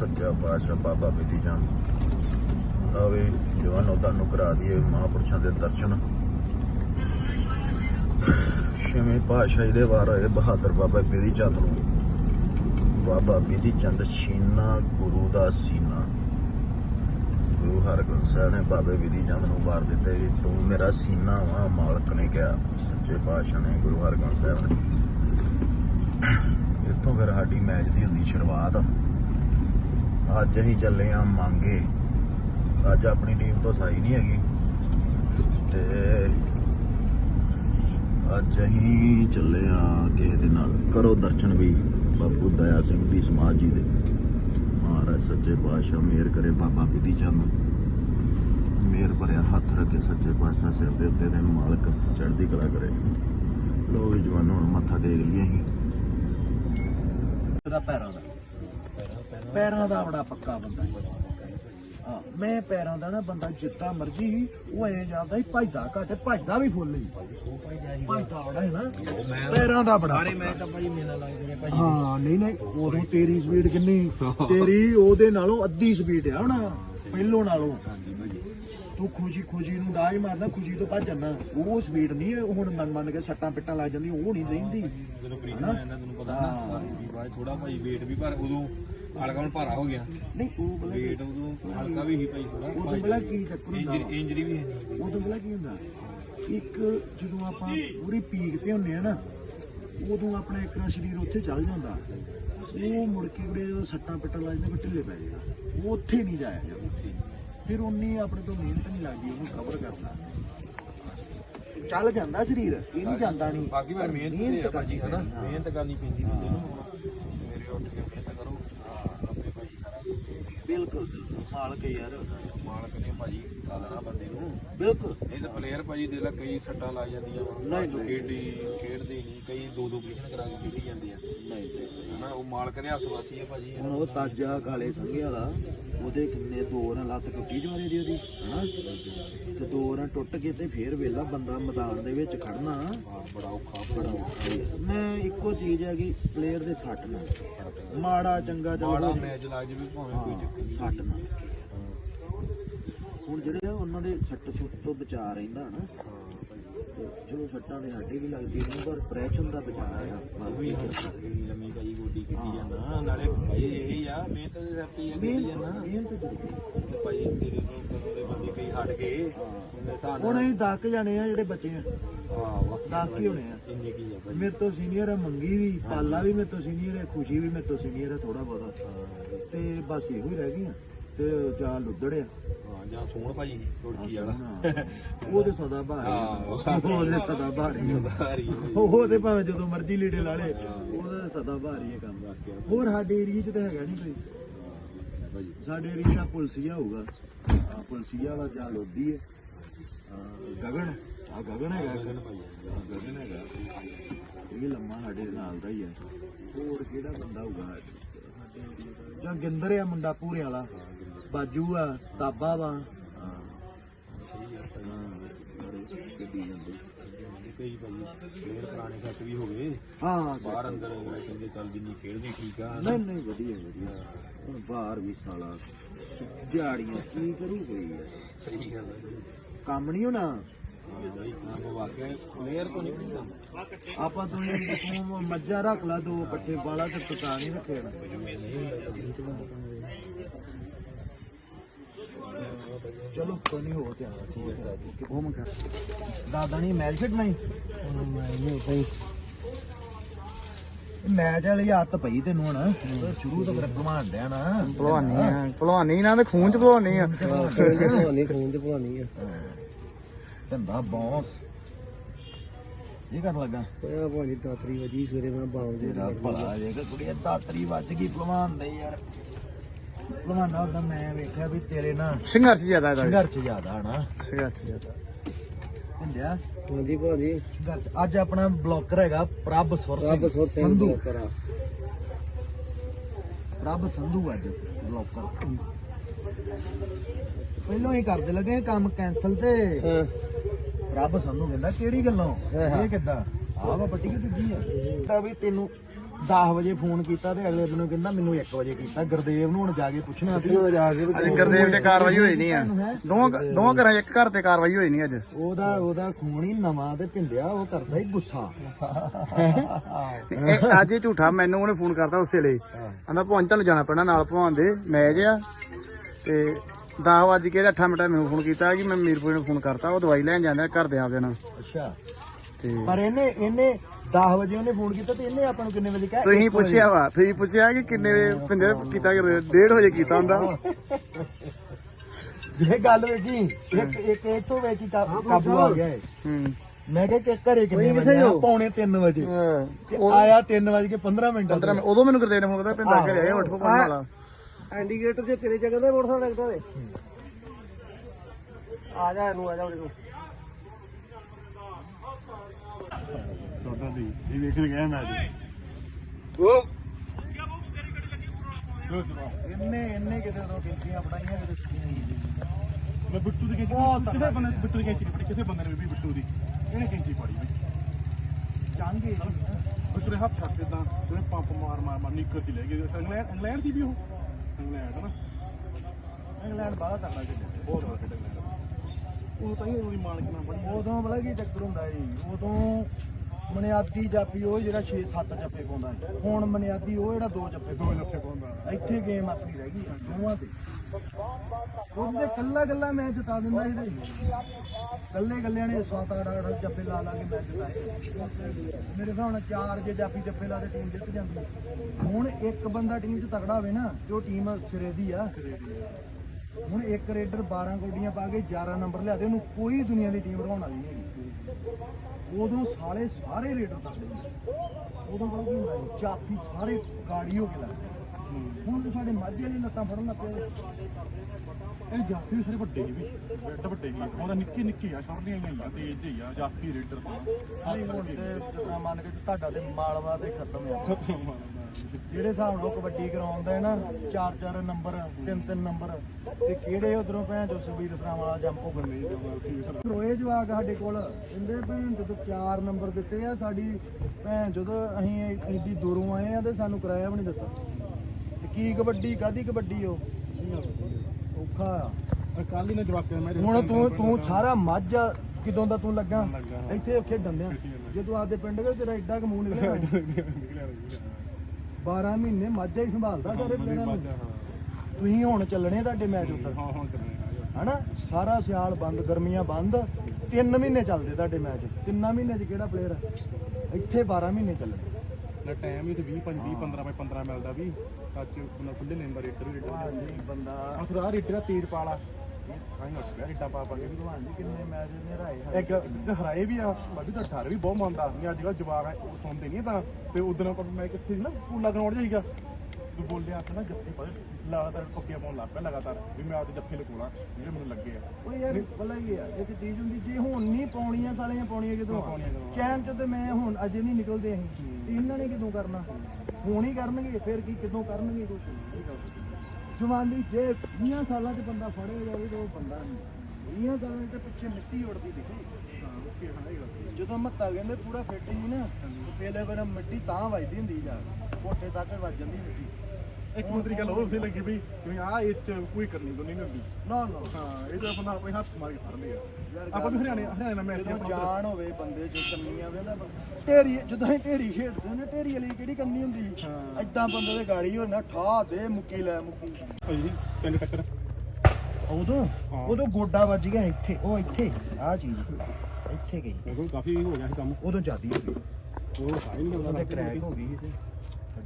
ਸੱਚਾ ਪਾਤਸ਼ਾਹ ਬਾਬਾ ਬਿਧੀ ਜਾਨ। ਆਵੇ, ਜਵਾਨੋ, ਤੁਹਾਨੂੰ ਕਰਾ ਦਈਏ ਮਹਾਂਪੁਰਸ਼ਾਂ ਦੇ ਦਰਸ਼ਨ। ਛੇਵੇਂ ਪਾਤਸ਼ਾਹੀ ਦੇ ਵਾਰ ਹੋਏ ਬਹਾਦਰ ਬਾਬਾ ਬਿਧੀ ਚੰਦ ਨੂੰ। ਬਾਬਾ ਬਿਧੀ ਚੰਦ ਛੀਨਾ ਗੁਰੂ ਦਾ ਸੀਨਾ। ਗੁਰੂ ਹਰਗੋਬਿੰਦ ਸਾਹਿਬ ਨੇ ਬਾਬੇ ਬਿਧੀ ਚੰਦ ਨੂੰ ਵਾਰ ਦਿੱਤੇ ਵੀ ਤੂੰ ਮੇਰਾ ਸੀਨਾ ਵਾ, ਮਾਲਕ ਨੇ ਕਿਹਾ। ਸੱਚੇ ਪਾਤਸ਼ਾਹ ਨੇ, ਗੁਰੂ ਹਰਗੋਬਿੰਦ ਸਾਹਿਬ ਨੇ। ਇੱਥੋਂ ਫਿਰ ਸਾਡੀ ਮੈਚ ਦੀ ਹੁੰਦੀ ਸ਼ੁਰੂਆਤ। ਅੱਜ ਅਸੀਂ ਚੱਲੇ ਆ ਮੰਗੇ। ਅੱਜ ਆਪਣੀ ਟੀਮ ਤੋਂ ਸਾਈ ਨਹੀਂ ਹੈਗੀ। ਤੇ ਅੱਜ ਅਸੀਂ ਚੱਲੇ ਆ ਕਿਸੇ ਦੇ ਨਾਲ। ਕਰੋ ਦਰਸ਼ਨ ਵੀ ਬਾਪੂ ਦਇਆ ਸਿੰਘ ਦੀ ਸਮਾਜ ਜੀ ਦੇ। ਮਹਾਰਾਜ ਸੱਚੇ ਪਾਤਸ਼ਾਹ ਮਿਹਰ ਕਰੇ ਬਾਬਾ ਬਿਧੀ ਚੰਦ। ਮਿਹਰ ਭਰਿਆ ਹੱਥ ਰੱਖੇ ਸੱਚੇ ਪਾਤਸ਼ਾਹ ਸਿਰ ਦੇ ਉੱਤੇ ਦੇ ਮਾਲਕ ਚੜ੍ਹਦੀ ਕਲਾ ਕਰੇ। ਲੋ ਵੀ ਜਵਾਨੋ, ਹੁਣ ਮੱਥਾ ਟੇਕ ਲਈਏ ਅਸੀਂ। ਦਾ ਪੈਰਾਂ ਪੈਰਾਂ ਦਾ ਬੜਾ ਪੱਕਾ ਬੰਦਾ ਹੈ। ਹਾਂ ਮੈਂ ਪੈਰਾਂ ਦਾ ਨਾ ਬੰਦਾ ਜਿੱਤਾ ਮਰਜ਼ੀ ਉਹ ਐ ਜਾਂਦਾ ਸੀ ਭਜਦਾ ਘੱਟ ਭਜਦਾ ਵੀ ਫੁੱਲ ਹੀ। ਭਜਦਾ ਬੜਾ ਹੈ ਨਾ। ਪੈਰਾਂ ਦਾ ਬੜਾ ਮੈਂ ਤਾਂ ਭਾਜੀ ਮੇਲਾ ਲੱਗਦੇ ਨੇ ਭਾਜੀ। ਹਾਂ ਨਹੀਂ ਨਹੀਂ ਉਦੋਂ ਤੇਰੀ ਸਪੀਡ ਕਿੰਨੀ ਤੇਰੀ ਉਹਦੇ ਨਾਲੋਂ ਅੱਧੀ ਸਪੀਡ ਆ ਹੁਣ ਪਹਿਲੋਂ ਨਾਲੋਂ। ਤੂੰ ਖੁਸ਼ੀ ਖੁਸ਼ੀ ਨੂੰ ਡਾਈ ਮਾਰਦਾ ਖੁਸ਼ੀ ਤੋਂ ਭੱਜ ਜਾਂਦਾ ਉਹ ਸਪੀਡ ਨਹੀਂ ਹੈ, ਹੁਣ ਮਨ ਮੰਨ ਕੇ ਸੱਟਾਂ ਪਿੱਟਾਂ ਲੱਗ ਜਾਂਦੀਆਂ ਉਹ ਨਹੀਂ ਰਹਿੰਦੀ। ਜਦੋਂ ਨੂੰ ਆਇਆ ਤੈਨੂੰ ਪਤਾ ਨਾ ਥੋੜਾ ਭਾਈ weight ਵੀ ਪਰ ਉਦੋਂ ਹਲਕਾ ਹੁਣ ਭਾਰਾ ਹੋ ਗਿਆ। ਨਹੀਂ ਉਹ ਬਲਾ weight ਉਦੋਂ ਹਲਕਾ ਵੀ ਸੀ ਭਾਈ ਥੋੜਾ ਉਦੋਂ ਬਲਾ ਕੀ ਚੱਕਰ ਹੁੰਦਾ? ਵਾ? ਇੰਜਰੀ ਇੰਜਰੀ ਵੀ ਹੈ ਨਹੀਂ। ਉਦੋਂ ਪਹਿਲਾਂ ਕੀ ਹੁੰਦਾ? ਇੱਕ ਜਦੋਂ ਆਪਾਂ ਪੂਰੀ ਪੀਕ ਤੇ ਹੁੰਨੇ ਆ ਨਾ ਉਦੋਂ ਆਪਣਾ ਇੱਕ ਨਾ ਸਰੀਰ ਉੱਥੇ ਚੱਲ ਜਾਂਦਾ। ਉਹ ਮੁੜ ਕੇ ਵੀਰੇ ਜਦੋਂ ਸੱਟਾਂ ਪਿੱਟਣ ਲੱਗ ਜਾਂਦੇ ਫਿਰ ਢਿੱਲੇ ਪੈ ਜਾਏਗਾ ਉਹ ਉੱਥੇ ਨਹੀਂ ਜਾਇਆ ਜਾਂਦਾ। ਫਿਰ ਉਨੀ ਆਪਣੇ ਤੋਂ ਮਿਹਨਤ ਨਹੀਂ ਲੱਗਦੀ ਉਹਨੂੰ ਕਵਰ ਕਰਨਾ। ਚੱਲ ਜਾਂਦਾ ਸਰੀਰ ਇਹ ਨਹੀਂ ਜਾਂਦਾ ਨਹੀਂ ਬਾਕੀ ਮਿਹਨਤ ਆ ਭਾਜੀ ਹਨਾ? ਮਿਹਨਤ ਕਰਨੀ ਪੈਂਦੀ ਬੰਦੇ ਨੂੰ ਸਵੇਰੇ ਉੱਠ ਕੇ ਮਿਹਨਤ ਕਰੋ ਹਾਂ, ਆਪੇ ਭਾਜੀ ਸਾਰਾ ਕੁਝ ਬਿਲਕੁਲ। ਮਾਲਕ ਯਾਰ। ਮਾਲਕ ਨੇ ਭਾਜੀ ਲਾ ਦੇਣਾ ਬੰਦੇ ਨੂੰ। ਬਿਲਕੁਲ। ਇਹ ਤਾਂ ਪਲੇਅਰ ਭਾਜੀ ਦੇ ਲਾ ਕਈ ਸੱਟਾਂ ਲੱਗ ਜਾਂਦੀਆਂ। ਨਹੀਂ। ਖੇਡੀ ਖੇਡਦੇ ਨਹੀਂ। ਕਈ ਦੋ ਦੋ ਪੋਜੀਸ਼ਨ ਕਰਾ ਕੇ ਖੇਡੀ ਜਾਂਦੇ ਆ। ਨਹੀਂ ਹਨਾ ਉਹ ਮਾਲਕ ਦੇ ਹੱਥ ਵਾਸੀ ਆ ਭਾਜੀ। ਹੁਣ ਉਹ ਤਾਜਾ ਕਾਲੇ ਸੰਘਿਆ ਦਾ ਉਹਦੇ ਕਿੰਨੇ ਦੋ ਰਾਂ ਲੱਤ ਟੁੱਟੀ ਜਵਾਰੇ ਦੀ ਉਹਦੀ ਹਨਾ? ਤੇ ਦੋ ਰਾਂ ਟੁੱਟ ਕੇ ਤੇ ਫੇਰ ਵੇਲਾ ਬੰਦਾ ਮੈਦਾਨ ਦੇ ਵਿੱਚ ਖੜਨਾ। ਬੜਾ ਔਖਾ ਬੜਾ ਔਖਾ। ਮੈਂ ਇੱਕੋ ਚੀਜ਼ ਹੈ ਕਿ ਪਲੇਅਰ ਦੇ ਸੱਟ ਨਾ ਮਾੜਾ ਚੰਗਾ ਮਾੜਾ ਚਲੋ ਮੈਚ ਲੱਗ ਜਾਵੇ ਭਾਵੇਂ ਕੋਈ ਚੱਕਰ ਸੱਟ ਨਾ ਹੁਣ ਜਿਹੜੇ ਆ ਉਹਨਾਂ ਦੇ ਸੱਟ ਸੁੱਟ ਤੋਂ ਬਚਾ ਰਹਿੰਦਾ ਨਾ ਚਲੋ ਸੱਟਾਂ ਦੇ ਸਾਡੇ ਵੀ ਲੱਗਦੀ ਨੇ ਪਰ ਪ੍ਰੈਸ਼ਨ ਦਾ ਬਚਾ ਆ ਉਹ ਵੀ ਲੰਮੀ ਭਾਈ ਗੋਡੀ ਖੇਡੀ ਜਾਂਦਾ ਨਾਲੇ ਭਾਈ ਇਹ ਆ ਮਿਹਨਤ ਦੇ ਸਿਰ ਤੇ ਹੀ ਆ ਖੇਡੀ ਮਿਹਨਤ। ਤੇ ਭਾਈ ਤੇਰੇ ਤੋਂ ਕਦੋਂ ਦੇ ਬੰਦੇ ਕਈ ਹਟ ਗਏ ਹੁਣ ਅਸੀਂ ਦੱਕ ਜਾਣੇ ਆ ਜਿਹੜੇ ਬੱਚੇ ਆ। ਹਾਂ ਵਕਤ ਦੱਕ ਹੀ ਹੋਣੇ ਆ। ਇੰਨੇ ਕੀ ਆ ਭਾਈ? ਮੇਰੇ ਤੋਂ ਸੀਨੀਅਰ ਹੈ ਮੰਗੀ ਵੀ ਪਾਲਾ ਵੀ ਮੇਰੇ ਤੋਂ ਸੀਨੀਅਰ ਹੈ ਖੁਸ਼ੀ ਵੀ ਮੇਰੇ ਤੋਂ ਸੀਨੀਅਰ ਹੈ ਥੋੜਾ ਬਹੁਤਾ। ਤੇ ਬਸ ਇਹੋ ਹੀ ਰਹਿ ਗਈਆਂ। ਤੇ ਜਾਂ ਲੁੱਦੜਿਆ ਹਾਂ ਜਾਂ ਸੋਹਣ ਭਾਈ ਰੋਟੀ ਵਾਲਾ। ਉਹ ਤੇ ਸਦਾ ਭਾਰੀ ਹਾਂ। ਉਹ ਤੇ ਸਦਾ ਭਾਰੀ ਆ। ਸਾਰੀ ਉਹ ਤੇ ਭਾਵੇਂ ਜਦੋਂ ਮਰਜ਼ੀ ਲੀੜੇ ਲਾ ਲੇ ਉਹਦਾ ਤੇ ਸਦਾ ਭਾਰੀ ਹੈ ਕੰਮ ਹੋਰ ਸਾਡੇ ਏਰੀਏ 'ਚ ਤਾਂ ਹੈਗਾ ਨਹੀਂ ਕੋਈ? ਭਾਈ। ਸਾਡੇ ਏਰੀਏ ਦਾ ਪੁਲਸੀਆ ਹੋਊਗਾ। ਆ ਪੁਲਸੀਆ ਵਾ ਜਾਂ ਲੋਦੀ ਹੈ ਆ ਗਗਨ। ਆ ਗਗਨ ਹੈਗਾ। ਗਗਨ ਭਾਈ। ਆ ਗਗਨ ਹੈਗਾ। ਇਹ ਲੰਮਾ ਸਾਡੇ ਨਾਲ ਦਾ ਹੀ ਹੈ ਹੋਰ ਕਿਹੜਾ ਬੰਦਾ ਹੋਊਗਾ? ਸਾਡੇ ਜਾਂ ਗਿੰਦਰ ਆ ਮੁੰਡਾ ਪੂਰੇ ਵਾਲਾ। ਬਾਜੂ ਆ, ਤਾਬਾ ਵਾ। ਕਈ ਭਾਈ ਪਲੇਅਰ ਪੁਰਾਣੇ ਸੱਟ ਵੀ ਹੋ। ਗਏ ਹਾਂ ਬਾਹਰ ਅੰਦਰ ਕਹਿੰਦੇ ਚੱਲ ਜਿੰਨੀ ਖੇਡਦੀ ਠੀਕ ਆ ਨਹੀਂ ਨਹੀਂ, ਵਧੀਆ ਵਧੀਆ। ਹੁਣ ਬਾਹਰ ਵੀ ਸਾਲਾ ਦਿਹਾੜੀਆਂ ਕੀ ਕਰੂ ਕੋਈ ਯਾਰ ਸਹੀ ਗੱਲ ਕੰਮ ਨਹੀਂ ਹੋਣਾ? ਹਾਂ ਤੋਂ ਆਪਾਂ ਤੂੰ ਇਹ ਮੱਝਾਂ ਰੱਖ ਲਾ, ਦੋ ਪੱਠੇ ਪਾਲਾ ਤੇ ਟੁਕਾ ਰੱਖੇਣਾ ਚਲੋ ਕੋਈ ਨਹੀਂ ਹੋ ਧਿਆਨ ਰੱਖ, ਠੀਕ ਹੈ ਕਿ ਉਹ ਮੈਂ ਕਰ ਦਾਦਾ ਨਹੀਂ ਮੈਚ ਫਿੱਟ ਨਹੀਂ ਨਹੀਂ ਸਹੀ ਮੈਚ ਵਾਲੀ ਹੱਥ ਪਈ ਤੈਨੂੰ ਹੁਣ। ਸ਼ੁਰੂ ਤੋਂ ਫਿਰ ਭਲਵਾਨ ਡਿਆ ਨਾ। ਭਲਵਾਨੀ ਆ। ਭਲਵਾਨੀ ਨਾਲ ਤੇ ਖੂਨ ਚ ਭਲਵਾਨੀ ਆ। ਭਲਵਾਨੀ ਖੂਨ ਚ ਭਲਵਾਨੀ ਆ। ਧੰਦਾ ਬੌਸ। ਇਹ ਕਰਨ ਲੱਗਾ? ਹੋਇਆ ਭਾਜੀ ਦਾਤਰੀ ਵਜੀ ਸਵੇਰੇ ਮੈਂ ਬਾਉਂ ਤੇਰਾ ਭਲਾ ਜੇ ਕਿ ਕੁੜੀ ਦਾਤਰੀ ਵੱਜ ਗਈ ਭਲਵਾਨ ਦੇ ਯਾਰ। ਭਲਵਾਨਾ ਉਹਦਾ ਮੈਂ ਵੇਖਿਆ ਵੀ ਤੇਰੇ ਨਾਲ ਸੰਘਰਸ਼ ਜ਼ਿਆਦਾ ਇਹਦਾ ਸੰਘਰਸ਼ ਜ਼ਿਆਦਾ ਹਨਾ। ਸੰਘਰਸ਼ ਜ਼ਿਆਦਾ। ਹੁੰਦਿਆ ਹਾਂਜੀ ਭਾਜੀ। ਸੰਘਰਸ਼। ਅੱਜ ਆਪਣਾ ਬਲੌਕਰ ਹੈਗਾ ਪ੍ਰਭ ਸੁਰ ਸਿੰਘ ਸੰਧੂ। ਪ੍ਰਭ ਸੰਧੂ ਅੱਜ ਬਲੌਕਰ। ਪਹਿਲਾਂ ਹੀ ਕਰਦੇ ਲੱਗੇ ਕੰਮ ਕੈਨਸਲ ਤੇ। ਪ੍ਰਭ ਸੰਧੂ ਕਹਿੰਦਾ ਕਿਹੜੀ ਗੱਲੋਂ? ਇਹ ਕਿੱਦਾਂ? ਆਹ ਵਾ ਪੱਟੀ ਕਿ ਦੂਜੀ ਆ। ਤਾਂ ਵੀ ਤੈਨੂੰ 10 ਵਜੇ ਫੋਨ ਕੀਤਾ ਤੇ ਅਗਲੇ ਦਿਨ ਕਹਿੰਦਾ ਮੈਨੂੰ 1 ਵਜੇ ਕੀਤਾ। ਗੁਰਦੇਵ ਨੂੰ ਹੁਣ ਜਾ ਕੇ ਪੁੱਛਣਾ ਸੀ। ਅੱਜ ਗੁਰਦੇਵ ਤੇ ਕਾਰਵਾਈ ਹੋਈ ਨਹੀਂ ਆ। ਦੋਵਾਂ ਦੋਵਾਂ ਘਰਾਂ 'ਚ ਇੱਕ ਘਰ ਤੇ ਕਾਰਵਾਈ ਹੋਈ ਨਹੀਂ ਅੱਜ। ਉਹਦਾ ਉਹਦਾ ਖੂਨ ਹੀ ਨਵਾਂ ਤੇ ਭਿੰਦਿਆ ਉਹ ਕਰਦਾ ਹੀ ਗੁੱਸਾ। ਇਹ ਅੱਜ ਇਹ ਝੂਠਾ ਮੈਨੂੰ ਉਹਨੇ ਫੋਨ ਕਰਤਾ ਉਸੇ ਲਈ ਕਹਿੰਦਾ ਪਹੁੰਚ ਤੁਹਾਨੂੰ ਜਾਣਾ ਪੈਣਾ ਨਾਲ ਭਵਾਨ ਦੇ ਮੈਚ ਆ ਤੇ 10 ਵਜੇ ਕੇ 8 ਮਿੰਟਾਂ ਮੈਨੂੰ ਫੋਨ ਕੀਤਾ ਕਿ ਮੈਂ ਮੀਰਪੁਰ ਨੂੰ ਫੋਨ ਕਰਤਾ ਉਹ ਦਵਾਈ ਲੈਣ ਜਾਂਦਾ ਘਰ ਦੇ ਆਪਦੇ ਨਾਲ। ਅੱਛਾ। ਪਰ ਇਹਨੇ ਇਹਨੇ 10 ਵਜੇ ਉਹਨੇ ਫੋਨ ਕੀਤਾ ਤੇ ਇਹਨੇ ਆਪਾਂ ਨੂੰ ਕਿੰਨੇ ਵਜੇ ਕਿਹਾ? ਤੁਸੀਂ ਵਜੇ। ਪੁੱਛਿਆ ਵਾ ਤੁਸੀਂ ਪੁੱਛਿਆ ਕਿ ਕਿੰਨੇ ਵੇ ਪਿੰਦੇ ਕੀਤਾ ਕਿ 1:30 ਵਜੇ ਕੀਤਾ ਹੁੰਦਾ। ਇਹ ਗੱਲ ਵੇਖੀ ਇੱਕ ਇੱਕ ਇਥੋਂ ਹੀ ਕਾ- ਕਾਬੂ ਆ ਗਿਆ ਹੂੰ। ਮੈਂ ਕਿਹਾ ਕਿ ਘਰੇ ਕਿੰਨੇ ਵਜੇ ਆ? ਪੌਣੇ 3 ਵਜੇ। ਤੇ ਆਇਆ 3 ਵਜੇ ਕੇ 15 ਮਿੰਟ 15 ਮਿੰਟ। ਉਦੋਂ ਮੈਨੂੰ ਗੁਰਦੇਵ ਨੇ ਫੋਨ ਕਰਦਾ ਪਿੰਦਾ ਘਰੇ ਆਇਆ ਉੱਠ ਪਕਾਉਣ ਵਾਲਾ। ਇੰਡੀਕੇਟਰ ਜੇ ਤੇਰੇ ਜਗ੍ਹਾ ਤੇ ਮੋਟਰਸਾਈਕਲ ਲੱਗਦਾ ਵੇ। ਆ ਜਾ ਇਹਨੂੰ ਆ ਜਾ ਉਹਦੇ ਨੂੰ ਸੋਦਾ ਦੀ। ਇਹ ਵੇਖਣ ਗਿਆ ਮੈਂ ਇੰਨੇ ਇੰਨੇ ਕਿਤੇ ਉਦੋਂ ਕਿੰਨੀਆਂ ਪੜਾਈਆਂ ਕਿਤੇ ਸੀ। ਮੈਂ ਬਿੱਟੂ ਦੀ ਕੈਂਚੀ ਬਹੁਤ ਕਿਸੇ ਬੰਦੇ ਨੇ ਬਿੱਟੂ ਦੀ ਕੈਂਚੀ ਨਹੀਂ ਫੜੀ ਕਿਸੇ ਬੰਦੇ ਨੇ ਵੀ ਬਿੱਟੂ ਦੀ? ਇਹਨੇ ਕੈਂਚੀ ਫੜੀ ਵੀ? ਚੰਗੇ ਬਿੱਟੂ ਦੇ ਹੱਥ ਛੱਡ ਦਿੰਦਾ ਉਹਨੇ ਪੰਪ ਮਾਰ ਮਾਰ ਮਾਰ ਨਿੱਕਰ ਦੀ ਲੈ ਗਏ ਇੰਗਲੈਂਡ ਇੰਗਲੈਂਡ ਸੀ ਵੀ ਉਹ? ਇੰਗਲੈਂਡ ਨਾ? ਇੰਗਲੈਂਡ ਬਾਹਰ ਕਰਨਾ ਕਿਤੇ ਬਹੁਤ ਖੇਡਿਆ ਇੰਗਲੈਂਡ ਉਹ ਤਾਂ ਹੀ ਉਹਦੀ ਮਾਲਕ ਨਾ ਬਣੀ। ਉਦੋਂ ਬੜਾ ਕੀ ਚੱਕਰ ਹੁੰਦਾ ਜੀ ਉਦੋਂ ਮਨਿਆਦੀ ਜਾਪੀ ਉਹ ਜਿਹੜਾ 6-7 ਜੱਫੇ ਪਾਉਂਦਾ ਸੀ ਹੁਣ ਮਨਿਆਦੀ ਉਹ ਜਿਹੜਾ 2 ਜੱਫੇ ਦੋ ਲੱਖੇ ਪਾਉਂਦਾ। ਇੱਥੇ ਗੇਮ ਆਪਣੀ ਰਹਿ ਗਈ ਦੋਵਾਂ ਤੇ। ਉਹਦੇ ਕੱਲਾ ਕੱਲਾ ਮੈਚ ਜਿਤਾ ਦਿੰਦਾ ਇਹਦੇ ਕੱਲੇ ਕੱਲਿਆਂ ਨੇ 7-8 ਜੱਫੇ ਲਾ ਲਾ ਕੇ ਮੈਚ ਜਿਤਾਏ। ਮੇਰੇ ਹਿਸਾਬ ਨਾਲ ਚਾਰ ਜੇ ਜਾਪੀ ਜੱਫੇ ਲਾ ਦੇ ਟੀਮ ਜਿੱਤ ਜਾਂਦੀ। ਹੁਣ ਇੱਕ ਬੰਦਾ ਟੀਮ 'ਚ ਤਗੜਾ ਹੋਵੇ ਨਾ ਜੋ ਟੀਮ ਸਿਰੇ ਦੀ ਆ। ਹੁਣ ਇੱਕ ਰੇਡਰ 12 ਗੋਡੀਆਂ ਪਾ ਕੇ 11 ਨੰਬਰ ਲਿਆਦੇ ਉਹਨੂੰ ਕੋਈ ਦੁਨੀਆ ਦੀ ਟੀਮ ਰਵਾਉਣ ਵਾਲੀ ਨਹੀਂ ਹੈਗੀ। ਉਦੋਂ ਸਾਲੇ ਸਾਰੇ ਰੇਡਰ ਤੱਕਦੇ ਸੀ। ਉਦੋਂ ਬੜਾ ਕੀ ਹੁੰਦਾ ਚਾਪੀ ਸਾਰੇ ਗਾੜੀ ਹੋ ਕੇ ਲੱਗਦੇ ਹੁਣ ਸਾਡੇ ਮਾਝੇ ਵਾਲੀ ਲੱਤਾਂ ਫੜਨ ਲੱਗ ਪਏ। ਇਹ ਜਾਫੀ ਵੀ ਸਾਰੇ ਵੱਡੇ ਹੀ ਵੀ ਬੈਟ ਵੱਡੇ ਵੀ ਉਹਦਾ ਨਿੱਕੇ ਨਿੱਕੇ ਆ ਛੋਟੀਆਂ ਹੀ ਆ ਤੇਜ਼ ਜਿਹੀ ਆ ਜਾਫੀ ਰੇਡਰ ਤੋਂ। ਨਹੀਂ ਹੁਣ ਤੇ ਮੰਨ ਕੇ ਤੁਹਾਡਾ ਤੇ ਮਾਲਵਾ ਤੇ ਖਤਮ ਆ। ਜਿਹੜੇ ਹਿਸਾਬ ਨਾਲ ਕਬੱਡੀ ਕਰਾਉਂਦਾ ਹੈ ਨਾ ਚਾਰ ਚਾਰ ਨੰਬਰ ਤਿੰਨ ਤਿੰਨ ਨੰਬਰ ਤੇ ਕਿਹੜੇ ਉਧਰੋਂ ਭੈਣ ਜੋ ਸੁਬੀਰ ਫਰਾਮ ਵਾਲਾ ਜੰਪੋ ਬੰਦੇ ਰੋਏ ਜਵਾਕ ਸਾਡੇ ਕੋਲ ਕਹਿੰਦੇ ਭੈਣ ਜਦੋਂ ਚਾਰ ਨੰਬਰ ਦਿੱਤੇ ਆ ਸਾਡੀ ਭੈਣ ਜਦੋਂ ਅਸੀਂ ਇੰਨੀ ਦੂਰੋਂ ਆਏ ਆ ਤੇ ਸਾਨੂੰ ਕਿਰਾਇਆ ਵੀ ਨਹੀਂ ਦਿੱਤਾ। ਤੇ ਕੀ ਕਬੱਡੀ ਕਾਦੀ ਕਬੱਡੀ ਉਹ? ਔਖਾ ਆ। ਕੱਲ ਹੀ ਨੇ ਜਵਾਬ ਕੇ ਮੈਂ ਹੁਣ ਤੂੰ ਤੂੰ ਸਾਰਾ ਮਾਝਾ ਕਿਦੋਂ ਦਾ ਤੂੰ ਲੱਗਾ? ਇੱਥੇ ਖੇਡਣ ਦਿਆਂ। ਜੇ ਤੂੰ ਆਪਦੇ ਪਿੰਡ ਗਏ ਤੇਰਾ ਐਡਾ ਕੁ ਮੂੰਹ ਨਿਕਲਿਆ। 12 ਮਹੀਨੇ ਮਾਝਾ ਹੀ ਸੰਭਾਲਦਾ ਸਾਰੇ ਪਲੇਅਰਾਂ ਨੂੰ। ਤੁਸੀਂ ਹੁਣ ਚੱਲਣੇ ਤੁਹਾਡੇ ਮੈਚ ਉੱਪਰ ਹਾਂ ਹਾਂ ਕਰਨਾ ਹਨਾ? ਸਾਰਾ ਸਿਆਲ ਬੰਦ ਗਰਮੀਆਂ ਬੰਦ। ਤਿੰਨ ਮਹੀਨੇ ਚੱਲਦੇ ਤੁਹਾਡੇ ਮੈਚ। ਤਿੰਨਾਂ ਮਹੀਨੇ 'ਚ ਕਿਹੜਾ ਪਲੇਅਰ ਇੱਥੇ 12 ਮਹੀਨੇ ਚੱਲਣੇ। ਨਾ ਟਾਈਮ ਹੀ ਤੇ 20 20 15 ਬਾਈ 15 ਮਿਲਦਾ ਵੀ। ਅੱਜ ਬੰਦਾ ਖੁੱਲੇ ਲੈਂਦਾ ਰੇਟਰ ਰੇਟਰ ਹਾਂਜੀ ਬੰਦਾ। ਅਸਰ ਆ ਰੇਟਰ ਤੇਜ਼ ਪਾਲਾ ਇੱਕ ਤੇ ਹਰਾਏ ਵੀ ਆ ਮੱਧ ਤਾਂ ਠਾਰ ਵੀ ਬਹੁਤ ਮੰਨਦਾ। ਨਹੀਂ ਅੱਜ ਕੱਲ ਜਵਾਬ ਉਹ ਸੁਣਦੇ ਨਹੀਂ ਤਾਂ। ਤੇ ਉਦੋਂ ਮੈਂ ਕਿੱਥੇ ਸੀ ਨਾ ਪੂਲਾ ਗਰਾਊਂਡ ਜਾਈਗਾ ਤੂੰ ਬੋਲਿਆ ਕਿ ਨਾ ਜੱਫੇ ਪਾ ਲਗਾਤਾਰ ਪੱਕੀਆਂ ਪਾਉਣ ਲੱਗ ਪਿਆ ਲਗਾਤਾਰ। ਵੀ ਮੈਂ ਆਪਦੇ ਜੱਫੇ ਲਗਾਉਣਾ ਜਿਹੜੇ ਮੈਨੂੰ ਲੱਗੇ ਆ। ਉਹ ਯਾਰ ਪਤਾ ਕੀ ਆ ਇੱਕ ਚੀਜ਼ ਹੁੰਦੀ ਜੇ ਹੁਣ ਨਹੀਂ ਪਾਉਣੀਆਂ ਸਾਲੀਆਂ ਪਾਉਣੀਆਂ ਕਿਦੋਂ? ਕਹਿਣ ਚ ਤੇ ਮੈਂ ਹੁਣ ਅਜੇ ਨਹੀਂ ਨਿਕਲਦੇ ਅਸੀਂ। ਇਹਨਾਂ ਨੇ ਕਿਦੋਂ ਕਰਨਾ? ਹੁਣ ਹੀ ਕਰਨਗੇ ਫਿਰ ਕੀ ਕਿਦੋਂ ਕਰਨਗੇ ਕੁਛ? ਜਵਾਨੀ ਜੇ 20 ਸਾਲਾਂ 'ਚ ਬੰਦਾ ਫੜਿਆ ਜਾਵੇ ਤਾਂ ਉਹ ਬੰਦਾ ਨਹੀਂ। 20 ਸਾਲਾਂ 'ਚ ਤੇ ਪਿੱਛੇ ਮਿੱਟੀ ਉੜਦੀ ਦਿਖੇ। ਜਦੋਂ ਮੱਤਾ ਕਹਿੰਦੇ ਪੂਰਾ ਫਿੱਟ ਹੀ ਨਾ ਪਹਿਲੇ ਬਣਾ ਮਿੱਟੀ ਤਾਂ ਵੱਜਦੀ ਹੁੰਦੀ ਜਾ ਕੋਠੇ ਤੱਕ ਵੱਜ ਜਾਂਦੀ ਮਿੱਟੀ। ਇੱਕ ਮੁੰਦਰੀ ਗੱਲ ਹੋਰ ਸੀ ਲੱਗੀ ਵੀ ਜਿਵੇਂ ਆ ਇਹ ਚ ਕੋਈ ਕਰਨੀ ਤੋਂ ਨਹੀਂ ਹੁੰਦੀ। ਨਾ ਨਾ। ਹਾਂ ਇਹ ਤਾਂ ਬੰਦਾ ਆਪਣੇ ਹੱਥ ਮਾਰ ਕੇ ਫੜ ਲਿਆ ਆਪਾਂ ਵੀ ਹਰਿਆਣੇ ਹਰਿਆਣੇ ਨਾਲ ਮੈਚ ਜਦੋਂ ਜਾਨ ਹੋਵੇ ਬੰਦੇ ਚ ਕੰਨੀਆਂ ਵੇਂਦਾ ਢੇਰੀ ਜਦੋਂ ਅਸੀਂ ਢੇਰੀ ਖੇਡਦੇ ਨੇ ਢੇਰੀ ਵਾਲੀ ਕਿਹੜੀ ਕੰਨੀ ਹੁੰਦੀ? ਐਦਾਂ ਬੰਦੇ ਦੇ ਗਾੜੀ ਹੋਣਾ ਠਾ ਦੇ ਮੁੱਕੀ ਲੈ ਮੁੱਕੀ ਭਾਈ ਪਿੰਡ ਟੱਕਰ ਉਦੋਂ। ਉਦੋਂ ਗੋਡਾ ਵੱਜ ਗਿਆ ਇੱਥੇ ਉਹ ਇੱਥੇ ਆ ਚੀਜ਼ ਇੱਥੇ ਗਈ। ਉਦੋਂ ਕਾਫੀ ਹੋ ਗਿਆ ਸੀ ਕੰਮ। ਉਦੋਂ ਜਾਦੀ ਹੋ ਗਈ। ਉਹ ਸਾਈ ਨਹੀਂ ਲੱਗਦਾ ਕ੍ਰੈਕ ਹੋ ਗਈ ਤੇ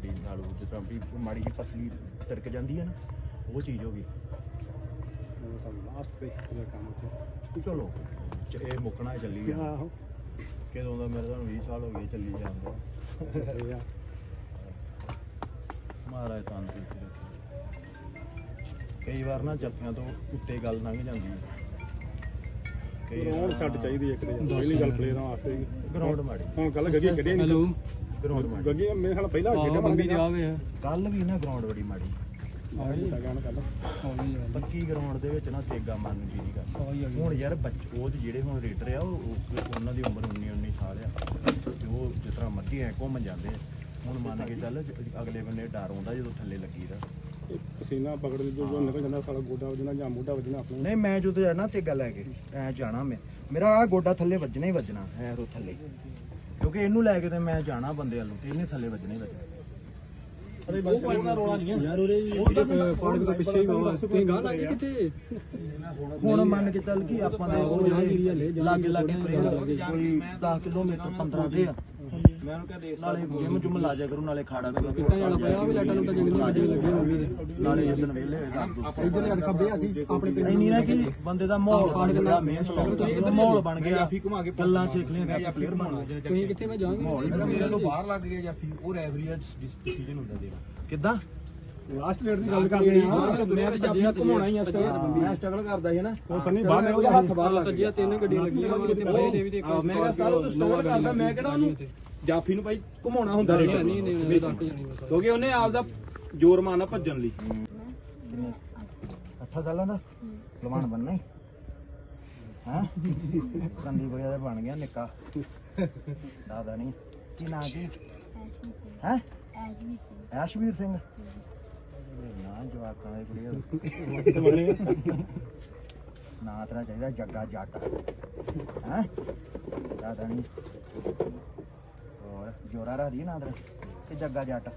ਹੱਡੀ ਨਾਲ ਉਹ ਜਿੱਦਾਂ ਵੀ ਮਾੜੀ ਜਿਹੀ ਪਸਲੀ ਟਰਕ ਜਾਂਦੀ ਹੈ ਨਾ ਉਹ ਚੀਜ਼ ਹੋ ਗਈ। ਸਭ ਤੇ ਕੰਮ ਤੇ। ਚਲੋ ਚ- ਇਹ ਮੁੱਕਣਾ ਚੱਲੀ ਗਿਆ ਆਹੋ। ਕਿਦੋਂ ਦਾ ਮੇਰੇ ਤੁਹਾਨੂੰ 20 ਸਾਲ ਹੋ ਗਏ ਚੱਲੀ ਜਾਂਦਾ। ਇਹ ਆ। ਮਹਾਰਾਜ ਰੱਖੇ। ਕਈ ਵਾਰ ਨਾ ਜੱਫਿਆਂ ਤੋਂ ਉੱਤੇ ਗੱਲ ਲੰਘ ਜਾਂਦੀ ਹੈ। ਕਈ ਗਰਾਊਂਡ ਸੱਟ ਚਾਹੀਦੀ ਇੱਕ ਤੇ ਪਹਿਲੀ ਗੱਲ ਪਲੇਅਰਾਂ ਵਾਸਤੇ। ਗਰਾਊਂਡ ਮਾੜੀ। ਹੁਣ ਕੱਲ ਗੱਗੀ ਕੱਢਿਆ ਨਹੀਂ ਹੈਲੋ। ਗਰਾਊਂਡ ਮਾੜੀ। ਗੱਗੀ ਮੇਰੇ ਨਾਲ ਪਹਿਲਾਂ ਖੇਡਿਆ ਮੰਮੀ ਦੇ ਆਵੇ ਕੱਲ ਵੀ ਨਾ ਗਰਾਊਂਡ ਬੜੀ ਮਾੜੀ। ਕੱਲ ਪੱਕੀ ਗਰਾਊਂਡ ਦੇ ਵਿੱਚ ਨਾ ਤੇਗਾ ਮਾਰਨ ਦੀ ਨਹੀਂ ਗੱਲ ਹੁਣ ਯਾਰ ਬੱਚ ਉਹ ਜਿਹੜੇ ਹੁਣ ਰੇਡਰ ਆ ਉਹ ਉਹ- ਉਹਨਾਂ ਦੀ ਉਮਰ 19 19 ਸਾਲ ਆ। ਤੇ ਉਹ ਜਿਸ ਤਰ੍ਹਾਂ ਮਰਜ਼ੀ ਐ ਘੁੰਮ ਜਾਂਦੇ ਆ। ਹੁਣ ਮੰਨ ਕੇ ਚੱਲ ਜ- ਅਗਲੇ ਬੰਨੇ ਡਰ ਆਉਂਦਾ ਜਦੋਂ ਥੱਲੇ ਲੱਗੀਦਾ ਪਸੀਨਾ ਪਕੜ ਲਈ ਜੋ ਨਿਕਲ ਜਾਂਦਾ ਸਾਲਾ ਗੋਡਾ ਵਜਣਾ ਜਾਂ ਮੋਢਾ ਵਜਣਾ ਆਪਣਾ। ਨਹੀਂ ਮੈਂ ਜਦੋਂ ਜਾਣਾ ਤੇ ਗੱਲ ਹੈ ਕਿ ਐ ਜਾਣਾ ਮੈਂ। ਮੇਰਾ ਆ ਗੋਡਾ ਥੱਲੇ ਵੱਜਣਾ ਹੀ ਵੱਜਣਾ ਐ ਰੋ ਥੱਲੇ। ਕਿਉਂਕਿ ਇਹਨੂੰ ਲੈ ਕੇ ਤੇ ਮੈਂ ਜਾਣਾ ਬੰਦੇ ਵੱਲੋਂ ਤੇ ਇਹਨੇ ਥੱਲੇ ਵੱਜਣਾ ਹੀ ਵੱਜਣਾ। ਉਹ ਕੋਈ ਦਾ ਰੋਲਾ ਨਹੀਂ ਯਾਰ ਉਹਦੇ ਫਾੜਕ ਤੋਂ ਪਿੱਛੇ ਹੀ ਬਾਬਾ ਤੁਸੀਂ ਗਾਂ ਲੱਗੇ ਕਿੱਥੇ? ਹੁਣ ਮੰਨ ਕੇ ਚੱਲ ਕਿ ਆਪਾਂ ਦੇ ਉਹ ਜਿਹੜੇ ਲਾਗੇ ਲਾਗੇ ਕੋਈ 10 ਕਿਲੋਮੀਟਰ 15 ਦੇ ਆ। ਮੈਂ ਉਹਨੂੰ ਕਿਹਾ ਦੇਖ ਨਾਲੇ ਜਿਮ ਜੁਮ ਲਾ ਜਾ ਕਰੂ ਨਾਲੇ ਖਾੜਾ ਵੀ ਕਿੱਦਾਂ ਜਾਣਾ ਪਿਆ ਵੀ ਲਾਟਾਂ ਲੂਟਾਂ ਜੰਗਲਾਂ ਗੱਡੀਆਂ ਲੱਗੀਆਂ ਹੋਣਗੀਆਂ ਨਾਲੇ ਜਦੋਂ ਵੇਲੇ ਹੋਏ ਦੱਸ ਦੋ ਇੱਧਰ ਯਾਰ ਖੱਬੇ ਹੱਥੀ ਆਪਣੇ ਪਿੰਡ ਨਹੀਂ ਨਾ ਕਿ ਬੰਦੇ ਦਾ ਮਾਹੌਲ ਬਣ ਗਿਆ ਮੇਨ ਸਟਾਈਲ ਤੋਂ ਮਾਹੌਲ ਬਣ ਗਿਆ। ਘੁਮਾ ਕੇ ਗੱਲਾਂ ਸਿੱਖ ਲਈਆਂ ਤੇ ਆਪਾਂ ਪਲੇਅਰ ਬਣਨਾ ਤੁਸੀਂ ਕਿੱਥੇ ਮੈਂ ਜਾਵਾਂਗੇ? ਮੇਰੇ ਤੋਂ ਬਾਹਰ ਲੱਗ ਗਿਆ ਜਾਫੀ ਉਹ ਰੈਫਰੀ ਦਾ ਡਿਸੀਜਨ ਹੁੰਦਾ ਦੇਣਾ ਕਿੱਦਾਂ? ਲਾਸਟ ਪਲੇਅਰ ਦੀ ਗੱਲ ਕਰਦੇ ਆ। ਮੈਂ ਤਾਂ ਜਾਫੀ ਘੁਮਾਉਣਾ ਹੀ ਆ ਮੈਂ ਸਟਰਗਲ ਕਰਦਾ ਸੀ ਨਾ। ਉਹ ਸੰਨੀ ਬਾਹਰ ਨਿਕਲ ਉਹਦਾ ਹੱਥ ਬਾਹਰ ਲੱਗ ਸੱਜੀਆਂ ਤਿੰਨ ਗੱਡੀਆਂ ਲੱਗੀਆਂ ਹੋਈਆਂ ਤੇ ਬਾਈ ਦੇ ਵੀ ਤੇ ਇੱਕ ਮੈਂ ਕਿਹਾ ਸਾਰਾ ਉਹ ਸਟਰਗਲ ਕਰਦਾ ਮੈਂ ਕਿਹੜਾ ਉਹਨੂੰ? ਜਾਫੀ ਨੂੰ ਭਾਈ ਘੁਮਾਉਣਾ ਹੁੰਦਾ ਨਹੀਂ ਨਹੀਂ ਨਹੀਂ ਤੱਕ ਜਾਣੀ ਬਸ। ਕਿਉਂਕਿ ਉਹਨੇ ਆਪਦਾ ਜ਼ੋਰ ਮਾਰਨਾ ਭੱਜਣ ਲਈ। ਅੱਠਾ ਸਾਲਾਂ ਦਾ? ਲਵਾਨ ਬੰਨਾ ਹੀ। ਹਾਂ? ਕੰਦੀ ਬੜਿਆ ਦਾ ਬਣ ਗਿਆ ਨਿੱਕਾ। ਦਾਦਾ ਨਹੀਂ। ਕੀ ਨਾਂ ਕੀ? ਹੈ? ਐਸ਼ਵੀਰ ਸਿੰਘ। ਨਾ ਜਵਾਕਾਂ ਦੇ ਕੁੜੀਆਂ ਨਾ ਤੇਰਾ ਚਾਹੀਦਾ ਜੱਗਾ ਜੱਟ। ਹੈ? ਦਾਦਾ ਨਹੀਂ। ਹੋਰ ਜੋਰਾ ਰਾਦੀ ਨਾ ਤੇਰਾ ਕਿ ਜੱਗਾ ਜੱਟ।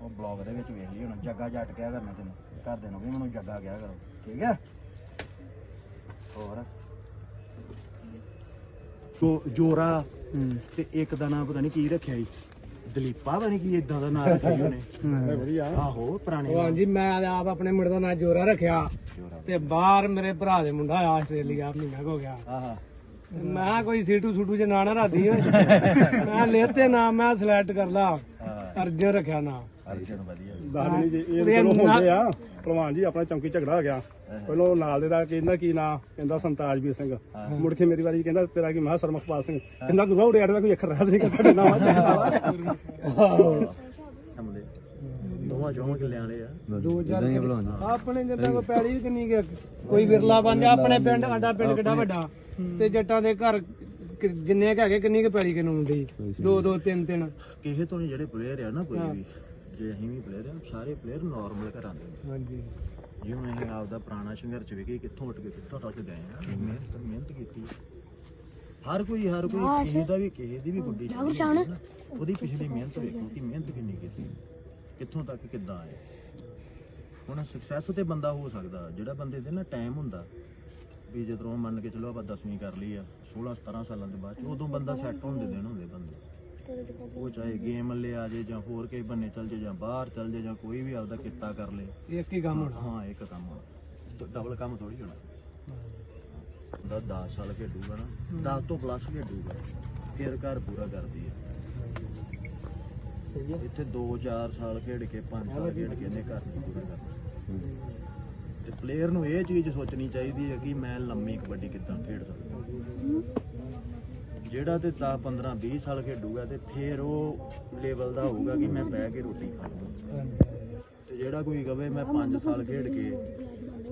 ਉਹ ਬਲੌਗ ਦੇ ਵਿੱਚ ਵੇਖ ਲਈ ਹੁਣ ਜੱਗਾ ਜੱਟ ਕਿਆ ਕਰਨਾ ਤੈਨੂੰ? ਘਰ ਦੇ ਨੂੰ ਵੀ ਮੈਨੂੰ ਜੱਗਾ ਕਿਆ ਕਰੋ। ਠੀਕ ਹੈ ਹੋਰ? ਜੋ ਜੋਰਾ ਤੇ ਇੱਕ ਦਾ ਨਾਮ ਪਤਾ ਨਹੀਂ ਕੀ ਰੱਖਿਆ ਸੀ। ਦਲੀਪਾ ਪਤਾ ਨਹੀਂ ਕੀ ਇਦਾਂ ਦਾ ਨਾਮ ਰੱਖਿਆ ਸੀ ਉਹਨੇ। ਵਧੀਆ ਆਹੋ ਪੁਰਾਣੇ ਉਹ ਹਾਂਜੀ ਮੈਂ ਆਪ ਆਪਣੇ ਮੁੰਡੇ ਦਾ ਨਾਂ ਜੋਰਾ ਰੱਖਿਆ। ਤੇ ਬਾਹਰ ਮੇਰੇ ਭਰਾ ਦੇ ਮੁੰਡਾ ਆਸਟ੍ਰੇਲੀਆ ਮਹੀਨਾ ਹੋ ਗਿਆ। ਆਹਾ। ਤੇ ਮੈਂ ਕਿਹਾ ਕੋਈ ਸੀਟੂ ਸੂਟੂ ਜੇ ਨਾਂ ਨਾ ਰਾਦੀ ਓਏ ਮੈਂ ਲੈਤੇ ਨਾਮ ਮੈਂ ਸਿਲੈਕਟ ਕਰ ਲਾ। ਅਰਜਨ ਰੱਖਿਆ ਨਾਂ। ਅਰਜਨ ਵਧੀਆ ਨਹੀਂ ਜੀ ਇਹ ਚਲੋ ਹੁੰਦੇ ਆ। ਭਲਵਾਨ ਜੀ ਆਪਣਾ ਚੌਂਕੀ ਝਗੜਾ ਹੋ ਗਿਆ। ਪਹਿਲਾਂ ਨਾਲ ਦੇ ਦਾ ਕਹਿੰਦਾ ਕੀ ਨਾਂ? ਕਹਿੰਦਾ ਸੰਤਾਜਵੀਰ ਸਿੰਘ। ਮੁੜ ਕੇ ਮੇਰੀ ਵਾਰੀ ਕਹਿੰਦਾ ਤੇਰਾ ਕੀ ਮਹਾ ਸਰਮਖਪਾਲ ਸਿੰਘ। ਕਹਿੰਦਾ ਗੁਰੂ ਉੜੇ ਦਾ ਕੋਈ ਅੱਖਰ ਰਹਿ ਨਹੀਂ ਤੁਹਾਡੇ ਨਾਮ ਹਮਲੇ ਦੋਵਾਂ ਚੋਂ ਕਿੱਲਿਆਂ ਵਾਲੇ ਆ? ਦੋ ਚਾਰ ਆਪਣੇ ਜਿੱਦਾਂ ਕੋਈ ਪੈਲੀ ਕਿੰਨੀ ਕੁ- ਕੋਈ ਵਿਰਲਾ ਜਾ ਆਪਣੇ ਪਿੰਡ ਸਾਡਾ ਪਿੰਡ ਕਿੱਡਾ ਵੱਡਾ। ਤੇ ਜੱਟਾਂ ਦੇ ਘਰ ਕਿ- ਜਿੰਨੇ ਕੁ ਹੈਗੇ ਕਿੰਨੀ ਕੁ ਪੈਲੀ ਕਾਨੂੰਨ ਦੀ ਦੋ ਦੋ ਤਿੰਨ ਤਿੰਨ। ਕਿਸੇ ਤੋਂ ਨਹੀਂ ਜਿਹੜੇ ਪਲੇਅਰ ਆ ਨਾ ਕੋਈ ਵੀ ਜੇ ਅਸੀਂ ਵੀ ਪਲੇਅਰ ਆ ਸਾਰੇ ਪਲੇਅਰ ਨਾਰਮਲ ਘਰਾਂ ਦੇ ਨੇ। ਹਾਂਜੀ। ਜਿਵੇਂ ਅਸੀਂ ਆਪਦਾ ਪੁਰਾਣਾ ਸੰਘਰਸ਼ ਵੇਖੇ ਕਿੱਥੋਂ ਉੱਠ ਕੇ ਕਿੱਥੋਂ ਤੱਕ ਗਏ ਆ ਮਿਹਨਤ ਮਿਹਨਤ ਕੀਤੀ। ਹਰ ਕੋਈ ਹਰ ਕੋਈ ਕਿਸੇ ਦਾ ਵੀ ਕਿਸੇ ਦੀ ਵੀ ਗੁੱਡੀ ਚੱਲੀ ਹੁੰਦੀ ਨਾ, ਉਹਦੀ ਪਿਛਲੀ ਮਿਹਨਤ ਵੇਖੋ ਕਿ ਮਿਹਨਤ ਕਿੰਨੀ ਕੀਤੀ। ਕਿੱਥੋਂ ਤੱਕ ਕਿੱਦਾਂ ਆਏ। ਹੁਣ ਸਕਸੈਸ ਤੇ ਬੰਦਾ ਹੋ ਸਕਦਾ ਜਿਹੜਾ ਬੰਦੇ ਦੇ ਨਾ ਟਾਈਮ ਹੁੰਦਾ ਵੀ ਜਦੋਂ ਮੰਨ ਕੇ ਚਲੋ ਆਪਾਂ 10ਵੀਂ ਕਰ ਲਈ ਆ 16 17 ਸਾਲਾਂ ਦੇ ਬਾਅਦ 'ਚ, ਉਦੋਂ ਬੰਦਾ ਸੈੱਟ ਹੋਣ ਦੇ ਦਿਨ ਹੁੰਦੇ ਬੰਦੇ। ਉਹ ਚਾਹੇ ਗੇਮ ਲੈ ਆ ਜੇ ਜਾਂ ਹੋਰ ਕਿਸੇ ਬੰਨੇ ਚੱਲ ਜੇ ਜਾਂ ਬਾਹਰ ਚੱਲ ਜੇ ਜਾਂ ਕੋਈ ਵੀ ਆਪਦਾ ਕਿੱਤਾ ਕਰ ਲੇ। ਇੱਕ ਹੀ ਕੰਮ ਹੋਣਾ। ਹਾਂ ਇੱਕ ਕੰਮ ਹੋਣਾ। ਡਬਲ ਕੰਮ ਥੋੜੀ ਹੋਣਾ। ਦਾ 10 ਸਾਲ ਖੇਡੂਗਾ ਨਾ 10 ਤੋਂ ਪਲੱਸ ਖੇਡੂਗਾ। ਫਿਰ ਘਰ ਪੂਰਾ ਕਰਦੀ ਹੈ ਇੱਥੇ 2-4 ਸਾਲ ਖੇਡ ਕੇ 5 ਸਾਲ ਖੇਡ ਕੇ ਇਹਨੇ ਘਰ ਨਹੀਂ ਪੂਰਾ ਕਰਨਾ। ਤੇ ਪਲੇਅਰ ਨੂੰ ਇਹ ਚੀਜ਼ ਸੋਚਣੀ ਚਾਹੀਦੀ ਹੈ ਕਿ ਮੈਂ ਲੰਮੀ ਕਬੱਡੀ ਕਿੱਦਾਂ ਖੇਡ ਸਕਦਾ। ਜਿਹੜਾ ਤੇ 10 15 20 ਸਾਲ ਖੇਡੂਗਾ ਤੇ ਫਿਰ ਉਹ ਲੈਵਲ ਦਾ ਹੋਊਗਾ ਕਿ ਮੈਂ ਬਹਿ ਕੇ ਰੋਟੀ ਖਾ ਲਵਾਂ। ਤੇ ਜਿਹੜਾ ਕੋਈ ਕਵੇ ਮੈਂ 5 ਸਾਲ ਖੇਡ ਕੇ